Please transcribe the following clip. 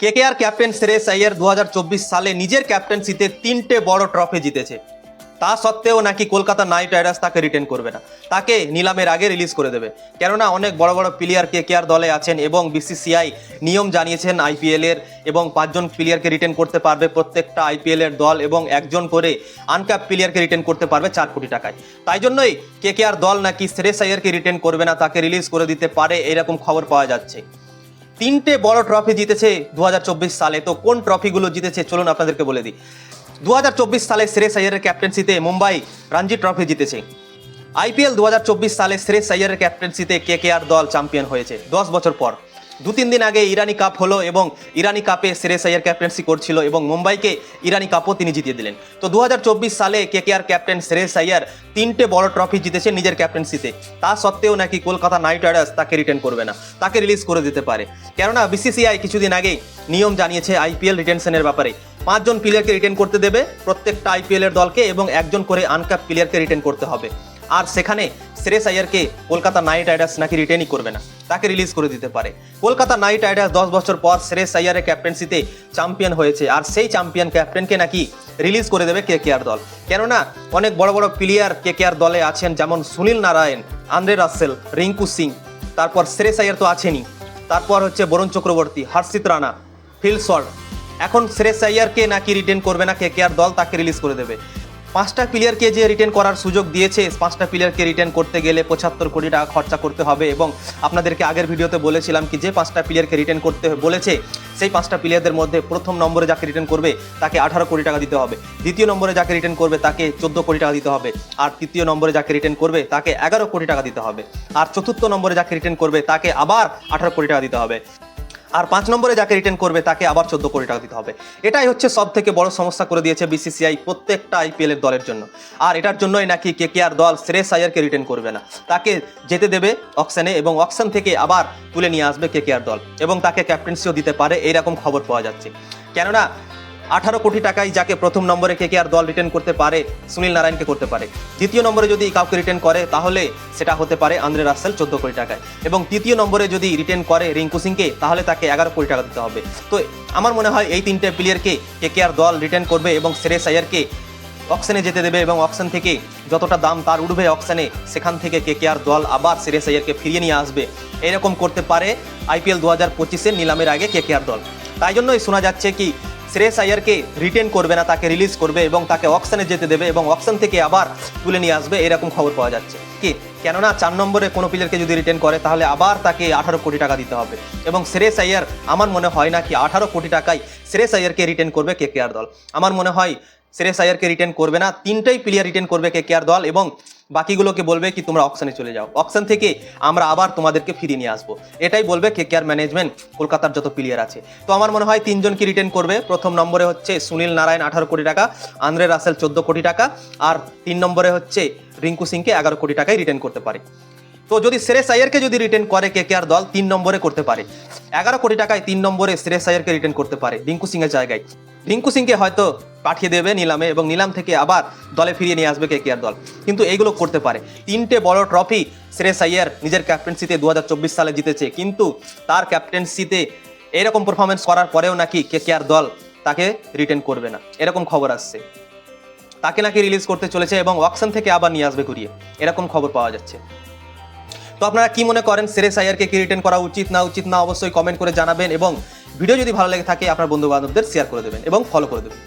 KKR captain Shreyas Iyer দু হাজার চব্বিশ সালে নিজের ক্যাপ্টেন্সিতে তিনটে বড় ট্রফি জিতেছে। তা সত্ত্বেও নাকি কলকাতা নাইট রাইডার্স তাকে রিটেন করবে না। তাকে নিলামের আগে রিলিজ করে দেবে। কেননা অনেক বড় বড় প্লেয়ার কে কেকেআর দলে আছেন এবং বিসিসিআই নিয়ম জানিয়েছেন আইপিএল এর এবং পাঁচজন প্লেয়ারকে রিটেন করতে পারবে প্রত্যেকটা আইপিএল এর দল এবং একজন করে আনক্যাপ প্লেয়ারকে রিটেন করতে পারবে চার কোটি টাকায়। তাই জন্যই কে কেকেআর দল নাকি শ্রেয়স আইয়ারকে রিটেন করবে না, তাকে রিলিজ করে দিতে পারে, এরকম খবর পাওয়া যাচ্ছে। তিনটে বড় ট্রফি জিতেছে দু হাজার চব্বিশ সালে। তো কোন ট্রফিগুলো জিতেছে? চলুন আপনাদেরকে বলে দিই। দু হাজার চব্বিশ সালে শ্রেয়স আয়ারের ক্যাপ্টেন্সিতে মুম্বাই রঞ্জি ট্রফি জিতেছে। আইপিএল দু হাজার চব্বিশ সালে শ্রেয়স আয়ারের ক্যাপ্টেন্সিতে কে কে আর দল চ্যাম্পিয়ন হয়েছে। দশ বছর পর। দু তিন দিন আগে ইরানি কাপ হলো এবং ইরানি কাপে শ্রেয়স আইয়ার ক্যাপ্টেন্সি করছিল এবং মুম্বাইকে ইরানি কাপও তিনি জিতিয়ে দিলেন। তো দু হাজার চব্বিশ সালে কেকেআর ক্যাপ্টেন শ্রেয়স আইয়ার তিনটে বড় ট্রফি জিতেছে নিজের ক্যাপ্টেন্সিতে। তা সত্ত্বেও নাকি কলকাতা নাইট রাইডার্স তাকে রিটার্ন করবে না, তাকে রিলিজ করে দিতে পারে। কেননা বিসিসিআই কিছুদিন আগে নিয়ম জানিয়েছে আইপিএল রিটেনশনের ব্যাপারে। পাঁচজন প্লেয়ারকে রিটেন করতে দেবে, প্রত্যেকটা আইপিএল এর দলকে এবং একজন করে আনকাপ প্লেয়ারকে রিটেন করতে হবে। আর সেখানে শ্রেয়স আইয়ারকে কলকাতা নাইট রাইডার্স নাকি রিটেনই করবে না। তাকে রিলিজ করে দিতে পারে। কলকাতা নাইট রাইডার্স দশ বছর পর শ্রেয়স আইয়ারের ক্যাপ্টেন্সিতে চ্যাম্পিয়ন হয়েছে। আর সেই চ্যাম্পিয়ন ক্যাপ্টেনকে নাকি রিলিজ করে দেবে কে কে আর দল। কেননা, অনেক বড় বড় প্লেয়ার কে কে আর দলে আছেন, যেমন Sunil Narine, Andre Russell, Rinku Singh, তারপর শ্রেয়স আইয়ার তো আছেনই। তারপর হচ্ছে বরুণ চক্রবর্তী, হর্ষিত রানা, ফিল শর্ট এখন শ্রেয়স আইয়ারকে নাকি রিটেন করবে না কে কে আর দল তাকে রিলিজ করে দেবে। পাঁচটা প্লেয়ারকে যে রিটেন করার সুযোগ দিয়েছে, পাঁচটা প্লেয়ারকে রিটেন করতে গেলে পঁচাত্তর কোটি টাকা খরচা করতে হবে এবং আপনাদেরকে আগের ভিডিওতে বলেছিলাম কি, যে পাঁচটা প্লেয়ারকে রিটেন করতে বলেছে, সেই পাঁচটা প্লেয়ারদের মধ্যে প্রথম নম্বরে যাকে রিটেন করবে, তাকে আঠারো কোটি টাকা দিতে হবে। দ্বিতীয় নম্বরে যাকে রিটেন করবে, তাকে চোদ্দ কোটি টাকা দিতে হবে। আর তৃতীয় নম্বরে যাকে রিটেন করবে, তাকে এগারো কোটি টাকা দিতে হবে। আর চতুর্থ নম্বরে যাকে রিটেন করবে, তাকে আবার আঠারো কোটি টাকা দিতে হবে। আর পাঁচ নম্বরে যাকে রিটার্ন করবে তাকে আবার চোদ্দ কোটি টাকা দিতে হবে। এটাই হচ্ছে সব থেকে বড় সমস্যা করে দিয়েছে বিসিসিআই প্রত্যেকটা আইপিএল এর দলের জন্য। আর এটার জন্যই নাকি কে কে আর দল শ্রেয়স আয়ারকে রিটার্ন করবে না। তাকে যেতে দেবে অকশানে এবং অকশান থেকে আবার তুলে নিয়ে আসবে কে কে আর দল। এবং তাকে ক্যাপ্টেন্সিও দিতে পারে, এইরকম খবর পাওয়া যাচ্ছে। কেননা আঠারো কোটি টাকায় যাকে প্রথম নম্বরে কে আর দল রিটার্ন করতে পারে, সুনীল নারায়ণকে করতে পারে। দ্বিতীয় নম্বরে যদি কাউকে রিটার্ন করে, তাহলে সেটা হতে পারে আন্দ্রে রাসেল চোদ্দ কোটি টাকায়। এবং তৃতীয় নম্বরে যদি রিটার্ন করে রিঙ্কু সিংকে, তাহলে তাকে এগারো কোটি টাকা দিতে হবে। তো আমার মনে হয় এই তিনটে প্লেয়ারকে কে কে আর দল রিটার্ন করবে এবং শ্রেয়স আয়ারকে অকশনে যেতে দেবে এবং অকশন থেকে যতটা দাম তার উঠবে অকশনে সেখান থেকে কে কে আর দল আবার শ্রেয়স আয়ারকে ফিরিয়ে নিয়ে আসবে। এরকম করতে পারে আইপিএল দু হাজার পঁচিশের নিলামের আগে কে কে আর দল। তাই জন্যই শোনা যাচ্ছে কি শ্রেয়স আয়ারকে রিটেন করবে না, তাকে রিলিজ করবে এবং তাকে অকশনে যেতে দেবে এবং অকশন থেকে আবার তুলে নিয়ে আসবে, এরকম খবর পাওয়া যাচ্ছে। কি? কেননা চার নম্বরে কোনো প্লেয়ারকে যদি রিটেন করে, তাহলে আবার তাকে আঠারো কোটি টাকা দিতে হবে। এবং শ্রেয়স আয়ার, আমার মনে হয় না কি আঠারো কোটি টাকায় শ্রেয়স আয়ারকে রিটেন করবে কে কে আর দল। আমার মনে হয় শ্রেয়স আয়ারকে রিটেন করবে না। তিনটাই প্লেয়ার রিটেন করবে কে কে আর দল এবং বাকিগুলোকে বলবে কি, তোমরা অকশনে চলে যাও। অকশন থেকে আমরা আবার তোমাদেরকে ফিরিয়ে নিয়ে আসব। এটাই বলবে কে কেয়ার ম্যানেজমেন্ট কলকাতার যত প্লেয়ার আছে। তো আমার মনে হয় তিনজনকে রিটেন করবে। প্রথম নম্বরে হচ্ছে সুনীল নারায়ণ, আঠারো কোটি টাকা, আন্দ্রে রাসেল, চোদ্দ কোটি টাকা, আর তিন নম্বরে হচ্ছে রিঙ্কু সিংকে এগারো কোটি টাকায় রিটেন করতে পারে। তো যদি শ্রেয়স আয়ারকে যদি রিটেন করে কে আর দল, তিন নম্বরে করতে পারে। এগারো কোটি টাকায় তিন নম্বরে শ্রেয়স আয়ারকে রিটেন করতে পারে রিঙ্কু সিংয়ের জায়গায়। রিঙ্কু সিংকে হয়তো পাঠিয়ে দেবে নিলামে এবং নিলাম থেকে আবার দলে ফিরিয়ে নিয়ে আসবে কে আর দল। কিন্তু এইগুলো করতে পারে। তিনটে বড় ট্রফি শ্রেয়স আইয়ার নিজের ক্যাপ্টেন্সিতে দু হাজার চব্বিশ সালে জিতেছে। কিন্তু তার ক্যাপ্টেন্সিতে এরকম পারফরমেন্স করার পরেও নাকি কে আর দল তাকে রিটেন করবে না। এরকম খবর আসছে। তাকে নাকি রিলিজ করতে চলেছে এবং অকশন থেকে আবার নিয়ে আসবে ঘুরিয়ে। এরকম খবর পাওয়া যাচ্ছে। তো আপনারা কি মনে করেন সেরেস আয়ারকে কি রিটার্ন করা উচিত, না উচিত, না অবশ্যই কমেন্ট করে জানাবেন এবং ভিডিও যদি ভালো লেগে থাকে আপনার বন্ধু বান্ধবদের শেয়ার করে দেবেন এবং ফলো করে দেবেন।